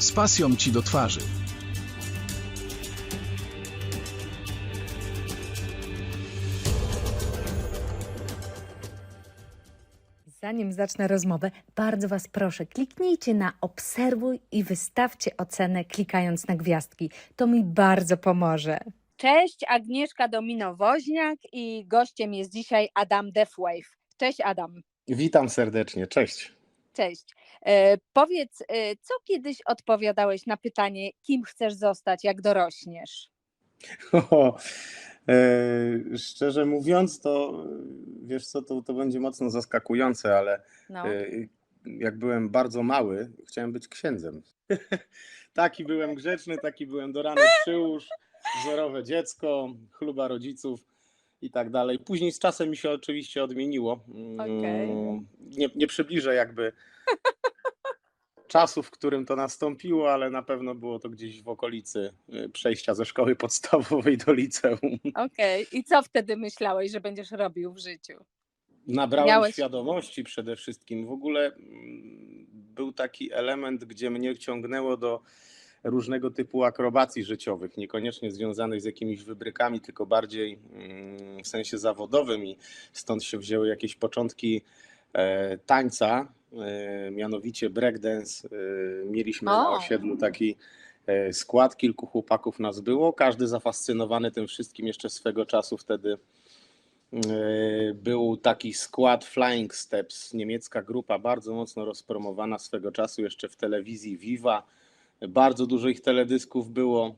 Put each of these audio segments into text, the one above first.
z pasją ci do twarzy. Zanim zacznę rozmowę, bardzo Was proszę, kliknijcie na obserwuj i wystawcie ocenę klikając na gwiazdki. To mi bardzo pomoże. Cześć, Agnieszka Domino-Woźniak i gościem jest dzisiaj Adam Deathwave. Cześć Adam. Witam serdecznie, cześć. Cześć. E, powiedz, e, co kiedyś odpowiadałeś na pytanie, kim chcesz zostać, jak dorośniesz? O, e, szczerze mówiąc, to wiesz co, to, to będzie mocno zaskakujące, ale No. e, jak byłem bardzo mały, chciałem być księdzem. taki byłem grzeczny, taki byłem do rany przyłóż, wzorowe dziecko, chluba rodziców i tak dalej. Później z czasem mi się oczywiście odmieniło. Mm, Okej. Nie, nie przybliżę jakby czasu, w którym to nastąpiło, ale na pewno było to gdzieś w okolicy y, przejścia ze szkoły podstawowej do liceum. Okej, i co wtedy myślałeś, że będziesz robił w życiu? Nabrałem Miałeś- świadomości przede wszystkim. W ogóle mm, był taki element, gdzie mnie ciągnęło do różnego typu akrobacji życiowych, niekoniecznie związanych z jakimiś wybrykami, tylko bardziej mm, w sensie zawodowym i stąd się wzięły jakieś początki e, tańca, e, mianowicie breakdance. E, Mieliśmy na O. osiedlu taki skład, kilku chłopaków nas było, każdy zafascynowany tym wszystkim jeszcze swego czasu wtedy E, Był taki skład Flying Steps, niemiecka grupa, bardzo mocno rozpromowana swego czasu jeszcze w telewizji Viva. Bardzo dużo ich teledysków było.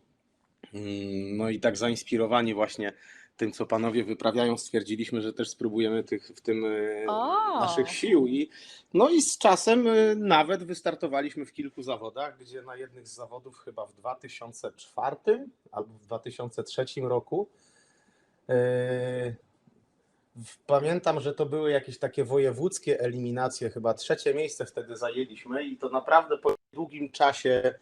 Mm, No i tak zainspirowani właśnie tym, co panowie wyprawiają, stwierdziliśmy, że też spróbujemy tych, w tym e, O! naszych sił. I, no i z czasem e, nawet wystartowaliśmy w kilku zawodach, gdzie na jednych z zawodów chyba w 2004 albo w 2003 roku e, Pamiętam, że to były jakieś takie wojewódzkie eliminacje, chyba trzecie miejsce wtedy zajęliśmy i to naprawdę po długim czasie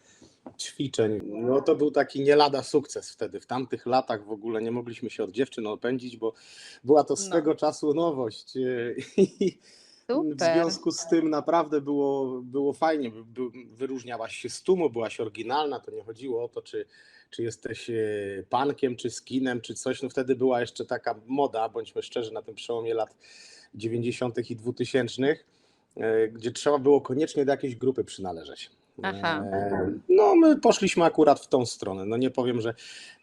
ćwiczeń, no to był taki nie lada sukces wtedy. W tamtych latach w ogóle nie mogliśmy się od dziewczyn odpędzić, bo była to No. swego czasu nowość. I w Super. związku z tym naprawdę było, było fajnie. Wyróżniałaś się z tłumu, byłaś oryginalna. To nie chodziło o to, czy, czy jesteś e, pankiem, czy skinem, czy coś. No wtedy była jeszcze taka moda, bądźmy szczerzy, na tym przełomie lat 90. i 2000, e, gdzie trzeba było koniecznie do jakiejś grupy przynależeć. Aha. E, No, my poszliśmy akurat w tą stronę. No nie powiem, że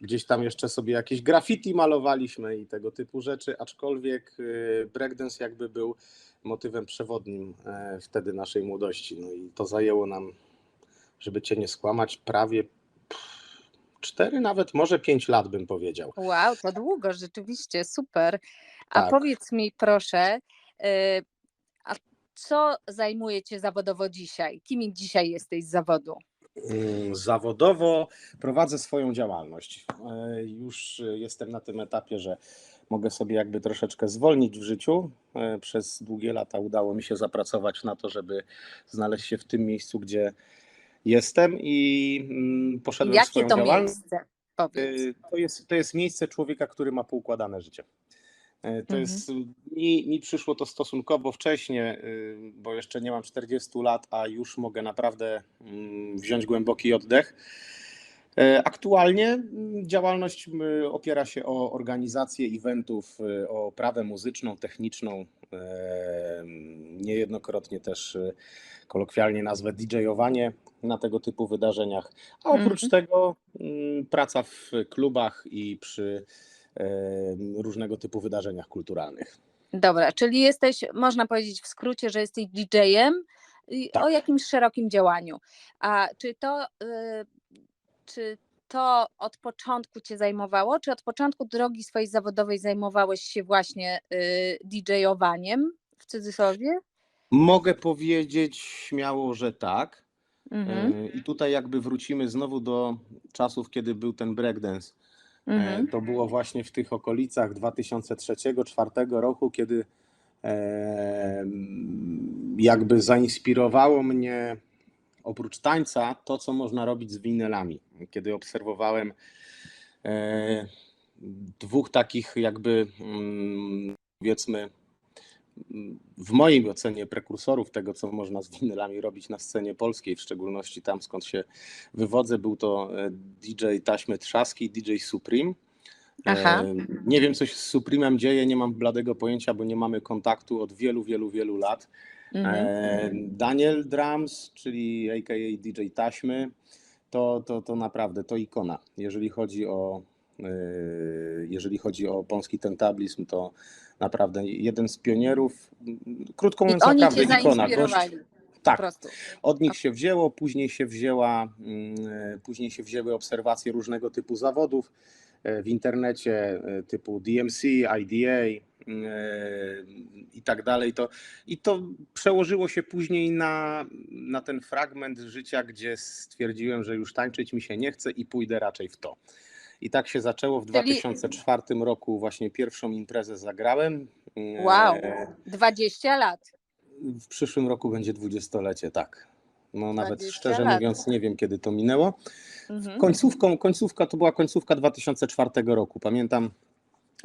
gdzieś tam jeszcze sobie jakieś graffiti malowaliśmy i tego typu rzeczy, aczkolwiek e, breakdance jakby był motywem przewodnim e, wtedy naszej młodości. No i to zajęło nam, żeby cię nie skłamać, prawie cztery, nawet może pięć lat bym powiedział. Wow, to długo, rzeczywiście, super. A Tak. powiedz mi proszę, co zajmuje Cię zawodowo dzisiaj? Kim dzisiaj jesteś z zawodu? Mm, Zawodowo prowadzę swoją działalność. E, Już e, jestem na tym etapie, że mogę sobie jakby troszeczkę zwolnić w życiu. E, Przez długie lata udało mi się zapracować na to, żeby znaleźć się w tym miejscu, gdzie jestem i mm, poszedłem w Jakie swoją to działalność. miejsce? Powiedz. Y, To jest, to jest miejsce człowieka, który ma poukładane życie. Y, To Mhm. jest, mi, mi przyszło to stosunkowo wcześnie, y, bo jeszcze nie mam 40 lat, a już mogę naprawdę mm, wziąć głęboki oddech. Y, Aktualnie mm, działalność opiera się o organizację eventów, y, o prawę muzyczną, techniczną, y, niejednokrotnie też y, kolokwialnie nazwę DJ-owanie na tego typu wydarzeniach. A oprócz Mhm. tego mm, praca w klubach i przy różnego typu wydarzeniach kulturalnych. Dobra, czyli jesteś, można powiedzieć w skrócie, że jesteś DJ-em Tak. o jakimś szerokim działaniu. A czy to, y, czy to od początku Cię zajmowało, czy od początku drogi swojej zawodowej zajmowałeś się właśnie y, DJ-owaniem w cudzysłowie? Mogę powiedzieć śmiało, że tak. Mhm. E, I tutaj jakby wrócimy znowu do czasów, kiedy był ten breakdance. E, Mhm. To było właśnie w tych okolicach 2003-2004 roku, kiedy e, jakby zainspirowało mnie oprócz tańca to, co można robić z winylami. Kiedy obserwowałem e, dwóch takich jakby mm, powiedzmy w mojej ocenie prekursorów tego, co można z winylami robić na scenie polskiej, w szczególności tam skąd się wywodzę, był to e, DJ Taśmy Trzaski, DJ Supreme. Aha. E, Nie wiem, co się z Supremem dzieje, nie mam bladego pojęcia, bo nie mamy kontaktu od wielu, wielu, wielu lat. Mhm. E, Daniel Drums, czyli aka DJ Taśmy, to, to, to naprawdę to ikona. Jeżeli chodzi o jeżeli chodzi o polski tentablizm, to naprawdę jeden z pionierów, krótko I mówiąc, oni naprawdę ikona. Gość, tak, od nich się wzięło, później się wzięła, mm, później się wzięły obserwacje różnego typu zawodów e, w internecie e, typu DMC, IDA e, i tak dalej. To, I to przełożyło się później na, na ten fragment życia, gdzie stwierdziłem, że już tańczyć mi się nie chce i pójdę raczej w to. I tak się zaczęło w Czyli- 2004 roku. Właśnie pierwszą imprezę zagrałem. E, Wow. 20 lat. w przyszłym roku będzie dwudziestolecie, tak. No nawet 20 szczerze lat. mówiąc nie wiem kiedy to minęło. Mhm. Końcówką, końcówka to była końcówka 2004 roku. Pamiętam,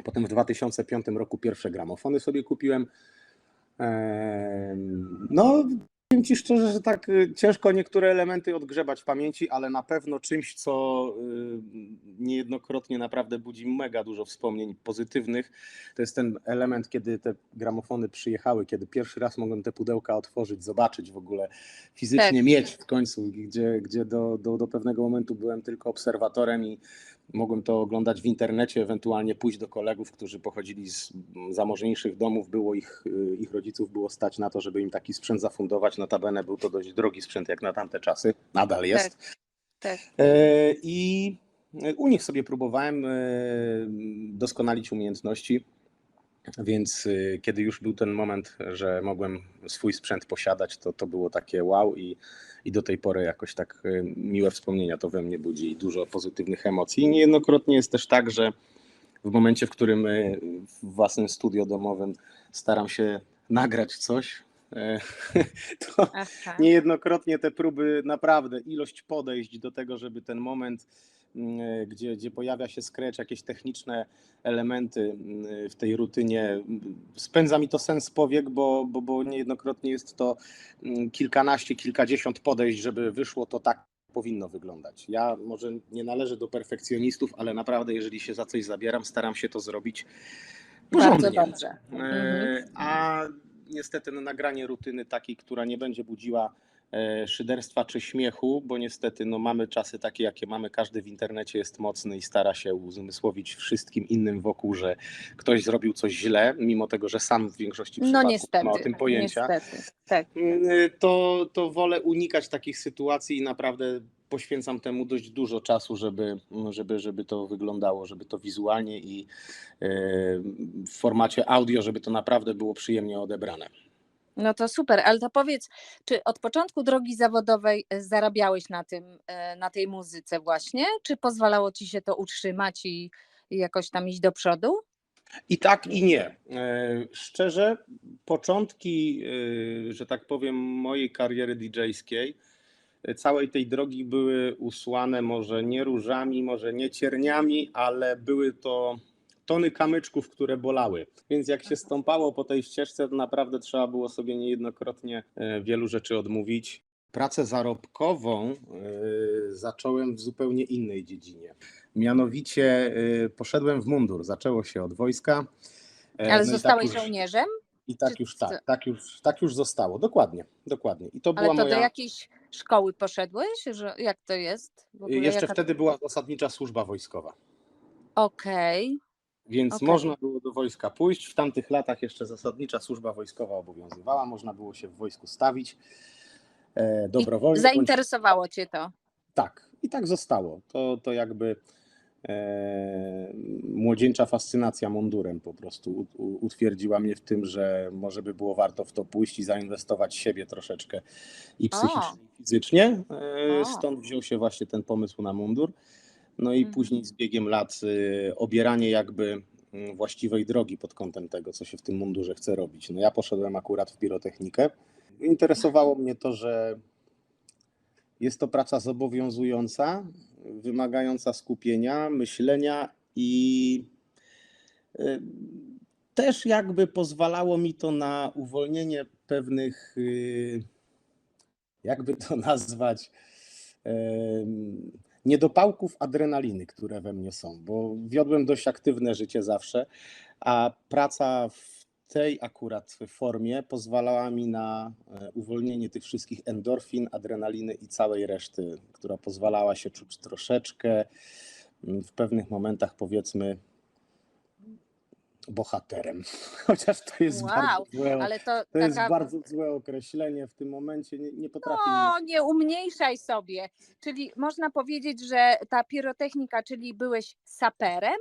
potem w 2005 roku pierwsze gramofony sobie kupiłem. Em, No, powiem Ci szczerze, że tak y, ciężko niektóre elementy odgrzebać w pamięci, ale na pewno czymś, co y, niejednokrotnie naprawdę budzi mega dużo wspomnień pozytywnych, to jest ten element, kiedy te gramofony przyjechały, kiedy pierwszy raz mogłem te pudełka otworzyć, zobaczyć w ogóle, fizycznie Tak. mieć w końcu, gdzie, gdzie do, do, do pewnego momentu byłem tylko obserwatorem i mogłem to oglądać w internecie, ewentualnie pójść do kolegów, którzy pochodzili z zamożniejszych domów, było ich, y, ich rodziców było stać na to, żeby im taki sprzęt zafundować. Notabene był to dość drogi sprzęt jak na tamte czasy, nadal jest. Tak. E, I u nich sobie próbowałem e, doskonalić umiejętności, więc e, kiedy już był ten moment, że mogłem swój sprzęt posiadać, to to było takie wow i, i do tej pory jakoś tak e, miłe wspomnienia to we mnie budzi dużo pozytywnych emocji. I niejednokrotnie jest też tak, że w momencie, w którym e, w własnym studio domowym staram się nagrać coś, to Aha. niejednokrotnie te próby, naprawdę ilość podejść do tego, żeby ten moment, mm, gdzie, gdzie pojawia się scratch, jakieś techniczne elementy mm, w tej rutynie, mm, spędza mi to sens powiek, bo, bo, bo niejednokrotnie jest to kilkanaście, kilkadziesiąt podejść, żeby wyszło to tak powinno wyglądać. Ja może nie należę do perfekcjonistów, ale naprawdę jeżeli się za coś zabieram, staram się to zrobić porządnie. Bardzo dobrze. Mhm. E, A niestety no, nagranie rutyny takiej, która nie będzie budziła e, szyderstwa czy śmiechu, bo niestety no, mamy czasy takie, jakie mamy. Każdy w internecie jest mocny i stara się uzmysłowić wszystkim innym wokół, że ktoś zrobił coś źle, mimo tego, że sam w większości No przypadków niestety. nie ma o tym pojęcia. Niestety. Tak. Mm, To, to wolę unikać takich sytuacji i naprawdę poświęcam temu dość dużo czasu, żeby, żeby, żeby to wyglądało, żeby to wizualnie i e, w formacie audio, żeby to naprawdę było przyjemnie odebrane. No to super, ale to powiedz, czy od początku drogi zawodowej e, zarabiałeś na tym, e, na tej muzyce właśnie, czy pozwalało ci się to utrzymać i, jakoś tam iść do przodu? I tak, i nie. Szczerze, początki, że tak powiem, mojej kariery DJ-skiej, całej tej drogi były usłane może nie różami, może nie cierniami, ale były to tony kamyczków, które bolały. Więc jak się stąpało po tej ścieżce, to naprawdę trzeba było sobie niejednokrotnie e, wielu rzeczy odmówić. Pracę zarobkową e, zacząłem w zupełnie innej dziedzinie. Mianowicie y, poszedłem w mundur. Zaczęło się od wojska. E, Ale no i zostałeś tak już, żołnierzem? I tak już tak, tak już, tak już zostało. Dokładnie, dokładnie. I to Ale była to moja. do jakiejś szkoły poszedłeś? Że, jak to jest? Ogóle Jeszcze jaka- wtedy była zasadnicza służba wojskowa. Okej, Więc Okej. można było do wojska pójść. W tamtych latach jeszcze zasadnicza służba wojskowa obowiązywała. Można było się w wojsku stawić e, I dobrowolnie. bądź- zainteresowało cię to. Tak, i tak zostało. To, to jakby młodzieńcza fascynacja mundurem po prostu utwierdziła mnie w tym, że może by było warto w to pójść i zainwestować siebie troszeczkę i psychicznie, i fizycznie. E, stąd wziął się właśnie ten pomysł na mundur. No i Mhm. później z biegiem lat e, obieranie jakby mm, właściwej drogi pod kątem tego, co się w tym mundurze chce robić. No ja poszedłem akurat w pirotechnikę. Interesowało mnie to, że jest to praca zobowiązująca, wymagająca skupienia, myślenia i y, też jakby pozwalało mi to na uwolnienie pewnych, y, jakby to nazwać, niedopałków adrenaliny, które we mnie są, bo wiodłem dość aktywne życie zawsze, a praca w tej akurat formie pozwalała mi na e, uwolnienie tych wszystkich endorfin, adrenaliny i całej reszty, która pozwalała się czuć troszeczkę mm, w pewnych momentach, powiedzmy, bohaterem. Chociaż to jest Wow, bardzo złe, Ale to, to jest taka... bardzo złe określenie w tym momencie. Nie, nie potrafię. No, nie umniejszaj sobie. Czyli można powiedzieć, że ta pirotechnika, czyli byłeś saperem?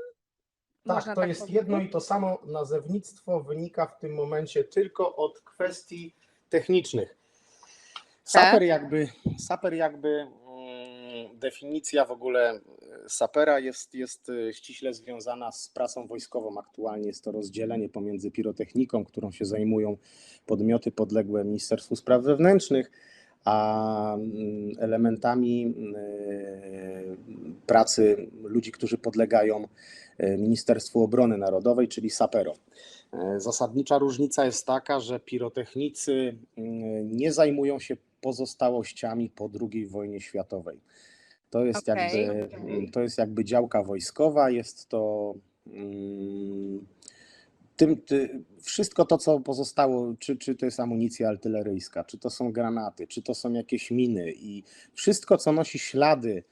Tak, to jest powiedzieć? jedno i to samo. Nazewnictwo wynika w tym momencie tylko od kwestii technicznych. Saper Tak. jakby, saper jakby mm, definicja w ogóle e, sapera jest, jest e, ściśle związana z pracą wojskową. Aktualnie jest to rozdzielenie pomiędzy pirotechniką, którą się zajmują podmioty podległe Ministerstwu Spraw Wewnętrznych, a mm, elementami e, pracy ludzi, którzy podlegają e, Ministerstwu Obrony Narodowej, czyli sapero. E, Zasadnicza różnica jest taka, że pirotechnicy mm, nie zajmują się pozostałościami po II wojnie światowej. To jest, Okej, jakby, okej. to jest jakby działka wojskowa, jest to mm, tym, ty, wszystko to, co pozostało, czy, czy to jest amunicja artyleryjska, czy to są granaty, czy to są jakieś miny i wszystko, co nosi ślady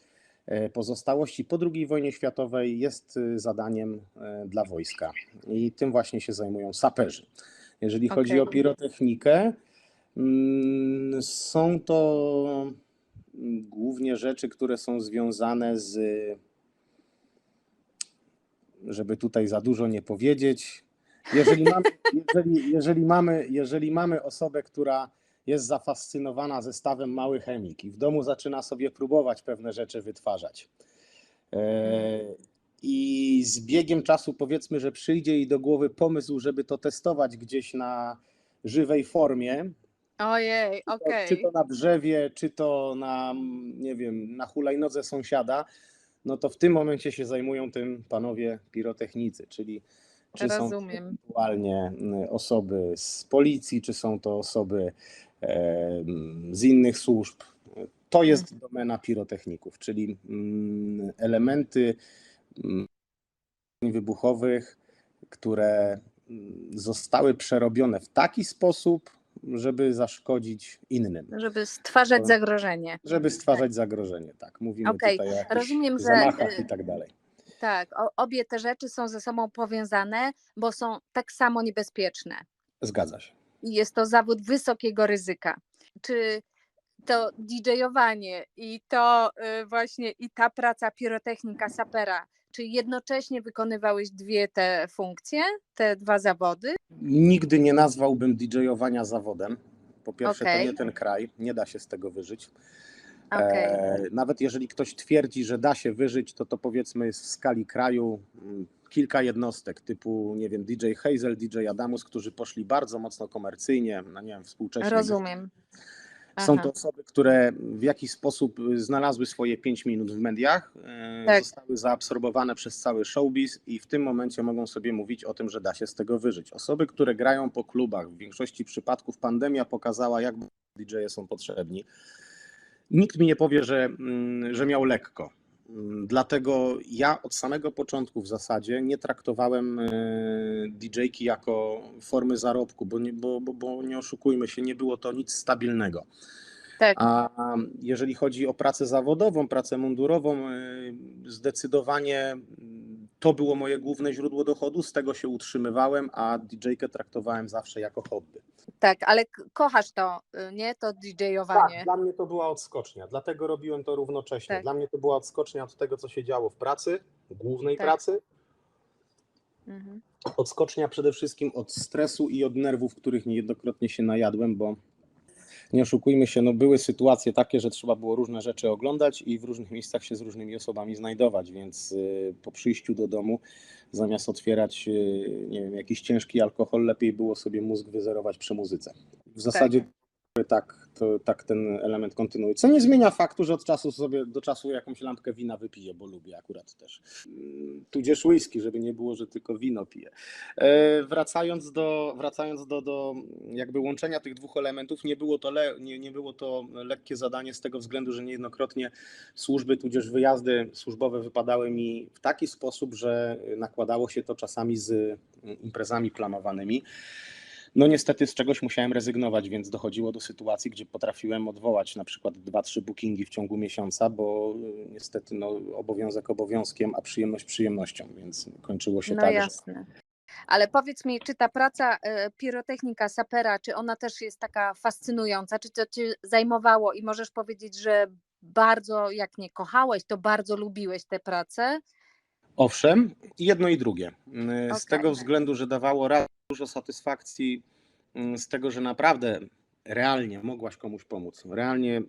e, pozostałości po II wojnie światowej jest e, zadaniem e, dla wojska i tym właśnie się zajmują saperzy. Jeżeli chodzi o pirotechnikę, mm, są to mm, głównie rzeczy, które są związane z, żeby tutaj za dużo nie powiedzieć, jeżeli mamy, jeżeli, jeżeli mamy, jeżeli mamy osobę, która jest zafascynowana zestawem mały chemik i w domu zaczyna sobie próbować pewne rzeczy wytwarzać. E, I z biegiem czasu powiedzmy, że przyjdzie jej do głowy pomysł, żeby to testować gdzieś na żywej formie, Ojej, okej. czy to na drzewie, czy to na, nie wiem, na hulajnodze sąsiada, no to w tym momencie się zajmują tym panowie pirotechnicy, czyli czy są Rozumiem. ewentualnie mm, osoby z policji, czy są to osoby e, z innych służb. To jest domena pirotechników, czyli elementy wybuchowych, które zostały przerobione w taki sposób, żeby zaszkodzić innym, Żeby stwarzać zagrożenie. żeby stwarzać zagrożenie. Tak, mówimy Okej, tutaj o rozumiem, że, zamachach y, i tak dalej. Tak, o, obie te rzeczy są ze sobą powiązane, bo są tak samo niebezpieczne. Zgadza się. Jest to zawód wysokiego ryzyka. Czy to DJ-owanie i to y, właśnie i ta praca pirotechnika sapera, czy jednocześnie wykonywałeś dwie te funkcje, te dwa zawody? Nigdy nie nazwałbym DJ-owania zawodem. Po pierwsze, Okej. to nie ten kraj, nie da się z tego wyżyć. Okej. E, nawet jeżeli ktoś twierdzi, że da się wyżyć, to to powiedzmy jest w skali kraju mm, kilka jednostek typu, nie wiem, DJ Hazel, DJ Adamus, którzy poszli bardzo mocno komercyjnie, no nie wiem, współcześnie. Rozumiem. Są Aha. to osoby, które w jakiś sposób znalazły swoje 5 minut w mediach, e, Tak. zostały zaabsorbowane przez cały showbiz i w tym momencie mogą sobie mówić o tym, że da się z tego wyżyć. Osoby, które grają po klubach, w większości przypadków pandemia pokazała, jak DJ-e są potrzebni. Nikt mi nie powie, że, mm, że miał lekko. Mm, Dlatego ja od samego początku w zasadzie nie traktowałem e, DJ-ki jako formy zarobku, bo nie, bo, bo, bo nie oszukujmy się, nie było to nic stabilnego. Tak. A jeżeli chodzi o pracę zawodową, pracę mundurową, y, zdecydowanie to było moje główne źródło dochodu, z tego się utrzymywałem, a DJ-kę traktowałem zawsze jako hobby. Tak, ale kochasz to, y, nie? To DJ-owanie. Tak, dla mnie to była odskocznia, dlatego robiłem to równocześnie. Tak. Dla mnie to była odskocznia od tego, co się działo w pracy, głównej Tak. pracy, Mhm. odskocznia przede wszystkim od stresu i od nerwów, których niejednokrotnie się najadłem, bo nie oszukujmy się, no były sytuacje takie, że trzeba było różne rzeczy oglądać i w różnych miejscach się z różnymi osobami znajdować, więc y, po przyjściu do domu zamiast otwierać y, nie wiem, jakiś ciężki alkohol, lepiej było sobie mózg wyzerować przy muzyce. W zasadzie tak, to tak ten element kontynuuje. Co nie zmienia faktu, że od czasu sobie do czasu jakąś lampkę wina wypiję, bo lubię akurat też. Mm, Tudzież whisky, żeby nie było, że tylko wino piję. E, Wracając do, wracając do, do jakby łączenia tych dwóch elementów, nie było, to le, nie, nie było to lekkie zadanie z tego względu, że niejednokrotnie służby tudzież wyjazdy służbowe wypadały mi w taki sposób, że nakładało się to czasami z imprezami planowanymi. No niestety z czegoś musiałem rezygnować, więc dochodziło do sytuacji, gdzie potrafiłem odwołać na przykład 2-3 bookingi w ciągu miesiąca, bo y, niestety no, obowiązek obowiązkiem, a przyjemność przyjemnością, więc kończyło się No tak, że jasne. Ale powiedz mi, czy ta praca e, pirotechnika, sapera, czy ona też jest taka fascynująca? Czy to cię zajmowało i możesz powiedzieć, że bardzo, jak nie kochałeś, to bardzo lubiłeś tę pracę? Owszem, jedno i drugie. Y, Z Okej. tego względu, że dawało raz dużo satysfakcji y, z tego, że naprawdę realnie mogłaś komuś pomóc. Realnie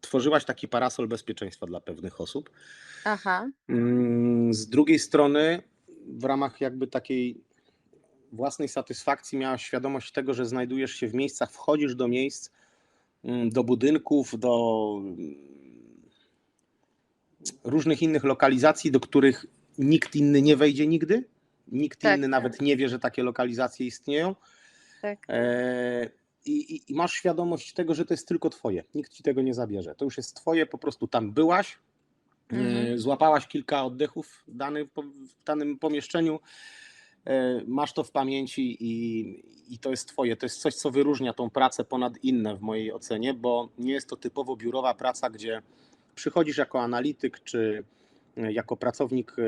tworzyłaś taki parasol bezpieczeństwa dla pewnych osób. Aha, Mm, Z drugiej strony, w ramach jakby takiej własnej satysfakcji, miałaś świadomość tego, że znajdujesz się w miejscach, wchodzisz do miejsc, mm, do budynków, do mm, różnych innych lokalizacji, do których nikt inny nie wejdzie nigdy. Nikt Tak, inny tak. nawet nie wie, że takie lokalizacje istnieją. tak. E, I, i, masz świadomość tego, że to jest tylko twoje. Nikt ci tego nie zabierze. To już jest twoje, po prostu tam byłaś, e, Mhm. złapałaś kilka oddechów w danym, w danym pomieszczeniu, e, masz to w pamięci i, i to jest twoje. To jest coś, co wyróżnia tą pracę ponad inne w mojej ocenie, bo nie jest to typowo biurowa praca, gdzie przychodzisz jako analityk czy jako pracownik, e,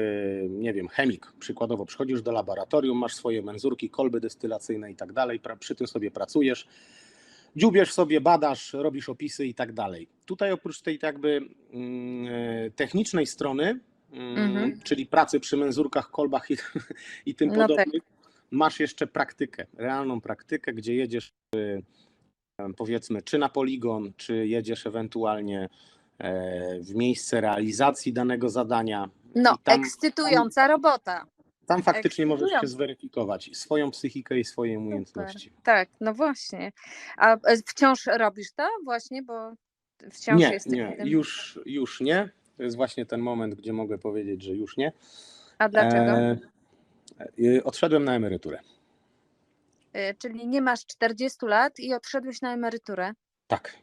nie wiem, chemik, przykładowo przychodzisz do laboratorium, masz swoje menzurki, kolby destylacyjne i tak dalej, przy tym sobie pracujesz, dziubiesz sobie, badasz, robisz opisy i tak dalej. Tutaj oprócz tej jakby mm, e, technicznej strony, mm, Mhm. czyli pracy przy menzurkach, kolbach i, i tym No tak. podobnych, masz jeszcze praktykę, realną praktykę, gdzie jedziesz y, powiedzmy czy na poligon, czy jedziesz ewentualnie w miejsce realizacji danego zadania. No, tam- ekscytująca robota. Tam faktycznie możesz się zweryfikować swoją psychikę i swoje umiejętności. Tak, no właśnie. A e, wciąż robisz to właśnie, bo wciąż Nie, jesteś nie, tym. już, już nie. To jest właśnie ten moment, gdzie mogę powiedzieć, że już nie. A dlaczego? E, e, odszedłem na emeryturę. E, Czyli nie masz 40 lat i odszedłeś na emeryturę. Tak.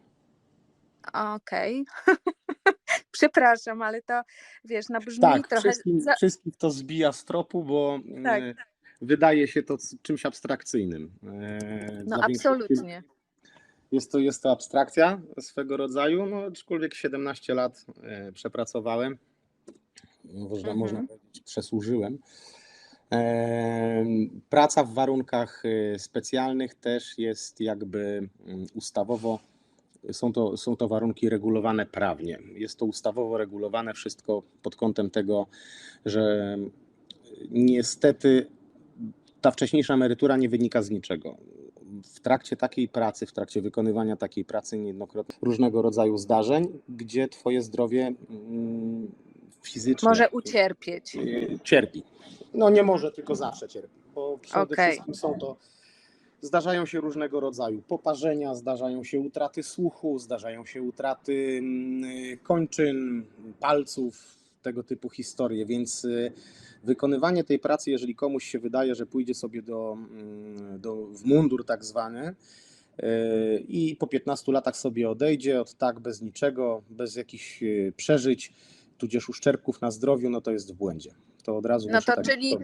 Okej. Przepraszam, ale to wiesz, no brzmi Tak, trochę. wszystkim, za- wszystkich to zbija z tropu, bo Tak. e, wydaje się to czymś abstrakcyjnym. E, No dla absolutnie. Jest to, jest to abstrakcja swego rodzaju, no aczkolwiek 17 lat e, przepracowałem, można, Mhm. można powiedzieć, przesłużyłem. E, Praca w warunkach specjalnych też jest jakby ustawowo, są to, są to warunki regulowane prawnie. Jest to ustawowo regulowane wszystko pod kątem tego, że niestety ta wcześniejsza emerytura nie wynika z niczego. W trakcie takiej pracy, w trakcie wykonywania takiej pracy niejednokrotnie różnego rodzaju zdarzeń, gdzie twoje zdrowie mm, fizyczne Może ucierpieć. cierpi. No nie może, tylko zawsze cierpi, bo przede Okej. wszystkim są to Zdarzają się różnego rodzaju poparzenia, zdarzają się utraty słuchu, zdarzają się utraty mm, kończyn, palców, tego typu historie, więc y, wykonywanie tej pracy, jeżeli komuś się wydaje, że pójdzie sobie do, mm, do, w mundur tak zwany y, i po 15 latach sobie odejdzie od tak bez niczego, bez jakichś y, przeżyć, tudzież uszczerbków na zdrowiu, no to jest w błędzie. To od razu No to tak czyli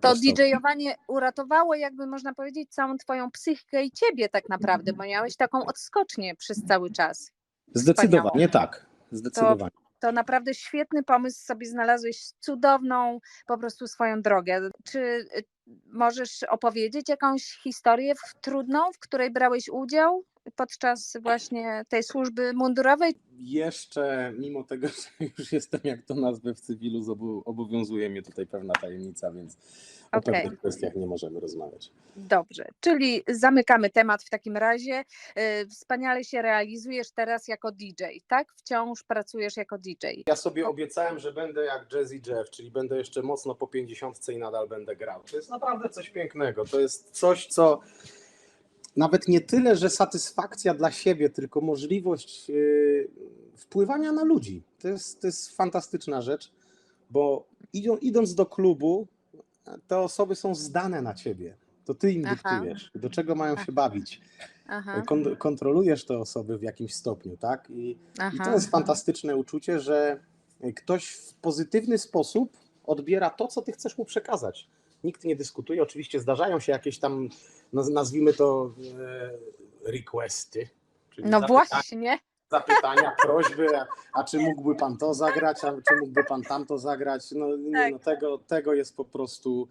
To. DJ-owanie uratowało, jakby można powiedzieć, całą twoją psychikę i ciebie tak naprawdę, bo miałeś taką odskocznię przez cały czas. Zdecydowanie tak. Zdecydowanie. To naprawdę świetny pomysł, sobie znalazłeś cudowną po prostu swoją drogę. Czy y, możesz opowiedzieć jakąś historię trudną, w której brałeś udział podczas właśnie tej służby mundurowej? Jeszcze, mimo tego, że już jestem, jak to nazwę w cywilu, obowiązuje mnie tutaj pewna tajemnica, więc o Okej. pewnych kwestiach nie możemy rozmawiać. Dobrze, czyli zamykamy temat w takim razie. Y, Wspaniale się realizujesz teraz jako DJ, tak? Wciąż pracujesz jako DJ. Ja sobie obiecałem, że będę jak Jazzy Jeff, czyli będę jeszcze mocno po 50 i nadal będę grał. To jest naprawdę coś pięknego. To jest coś, co nawet nie tyle, że satysfakcja dla siebie, tylko możliwość y, wpływania na ludzi. To jest, to jest fantastyczna rzecz, bo idą, idąc do klubu, te osoby są zdane na ciebie. To ty im dyktujesz, do czego mają się bawić. Kon- kontrolujesz te osoby w jakimś stopniu, tak? I. I to jest fantastyczne uczucie, że ktoś w pozytywny sposób odbiera to, co ty chcesz mu przekazać. Nikt nie dyskutuje. Oczywiście zdarzają się jakieś tam, naz- nazwijmy to e, requesty. czyli No zapyta- właśnie. Zapytania, prośby, a, a czy mógłby pan to zagrać, a czy mógłby pan tamto zagrać. No, nie, Tak. no tego, tego jest po prostu.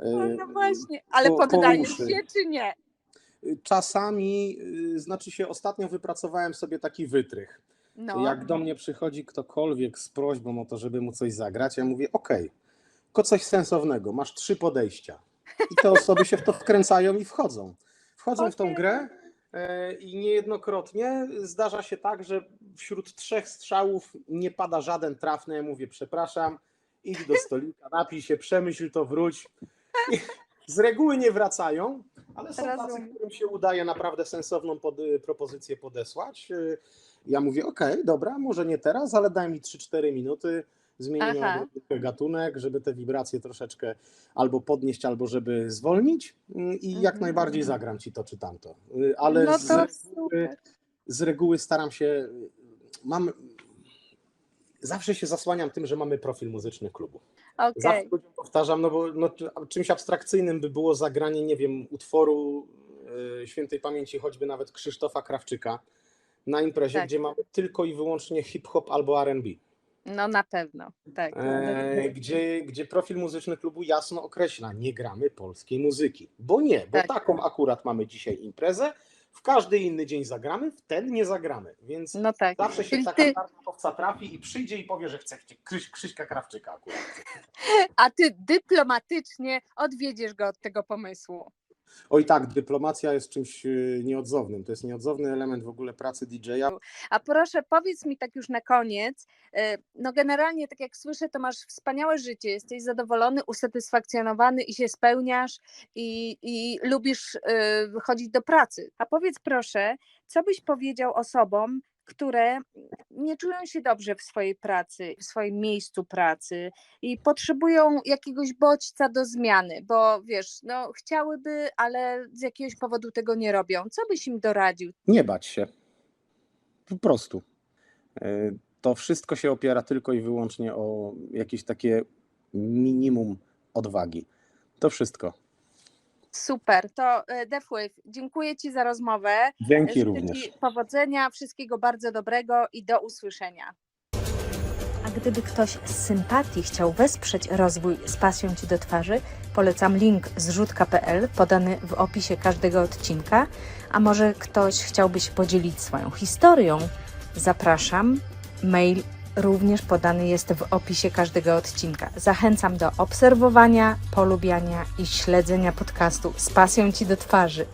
e, No, no właśnie, ale po- po poddajesz uszy. się czy nie? Czasami, y, znaczy się, ostatnio wypracowałem sobie taki wytrych. No, Jak do mnie przychodzi ktokolwiek z prośbą o to, żeby mu coś zagrać, ja mówię: OK, tylko coś sensownego, masz trzy podejścia. I te osoby się w to wkręcają i wchodzą. Wchodzą w tą grę e, i niejednokrotnie zdarza się tak, że wśród trzech strzałów nie pada żaden trafny. Ja mówię: Przepraszam, idź do stolika, napij się, przemyśl to, wróć. I z reguły nie wracają, ale są tacy, Rozumiem. którym się udaje naprawdę sensowną pod, propozycję podesłać. E, ja mówię, okej, dobra, może nie teraz, ale daj mi 3-4 minuty, zmienimy Aha. gatunek, żeby te wibracje troszeczkę albo podnieść, albo żeby zwolnić mm, i jak Mhm. najbardziej zagram ci to czy tamto. Y, Ale no z, reguły, z reguły staram się, mam, zawsze się zasłaniam tym, że mamy profil muzyczny klubu. Okej. Zawsze powtarzam, no bo no, czymś abstrakcyjnym by było zagranie, nie wiem, utworu y, świętej pamięci, choćby nawet Krzysztofa Krawczyka na imprezie, Tak. gdzie mamy tylko i wyłącznie hip-hop albo R&B, No na pewno, tak. e, gdzie, gdzie profil muzyczny klubu jasno określa, nie gramy polskiej muzyki. Bo nie, bo Tak. taką akurat mamy dzisiaj imprezę, w każdy inny dzień zagramy, w ten nie zagramy, więc No tak. zawsze się Czyli taka ty, trafi i przyjdzie i powie, że chce chce Krzyś, Krzyśka Krawczyka akurat. a ty dyplomatycznie odwiedziesz go od tego pomysłu. Oj tak, dyplomacja jest czymś y, nieodzownym. To jest nieodzowny element w ogóle pracy DJ-a. A proszę, powiedz mi tak już na koniec, e, no generalnie tak jak słyszę, to masz wspaniałe życie, jesteś zadowolony, usatysfakcjonowany i się spełniasz i, i lubisz e, chodzić do pracy. A powiedz proszę, co byś powiedział osobom, które nie czują się dobrze w swojej pracy, w swoim miejscu pracy i potrzebują jakiegoś bodźca do zmiany, bo wiesz, no chciałyby, ale z jakiegoś powodu tego nie robią. Co byś im doradził? Nie bać się. Po prostu. Y, To wszystko się opiera tylko i wyłącznie o jakieś takie minimum odwagi. To wszystko. Super, to e, Defwave, dziękuję Ci za rozmowę. Dzięki Życzę również. Ci powodzenia, wszystkiego bardzo dobrego i do usłyszenia. A gdyby ktoś z sympatii chciał wesprzeć rozwój z pasją Ci do twarzy, polecam link zrzutka.pl podany w opisie każdego odcinka. A może ktoś chciałby się podzielić swoją historią? Zapraszam. Mail również podany jest w opisie każdego odcinka. Zachęcam do obserwowania, polubiania i śledzenia podcastu z pasją Ci do twarzy.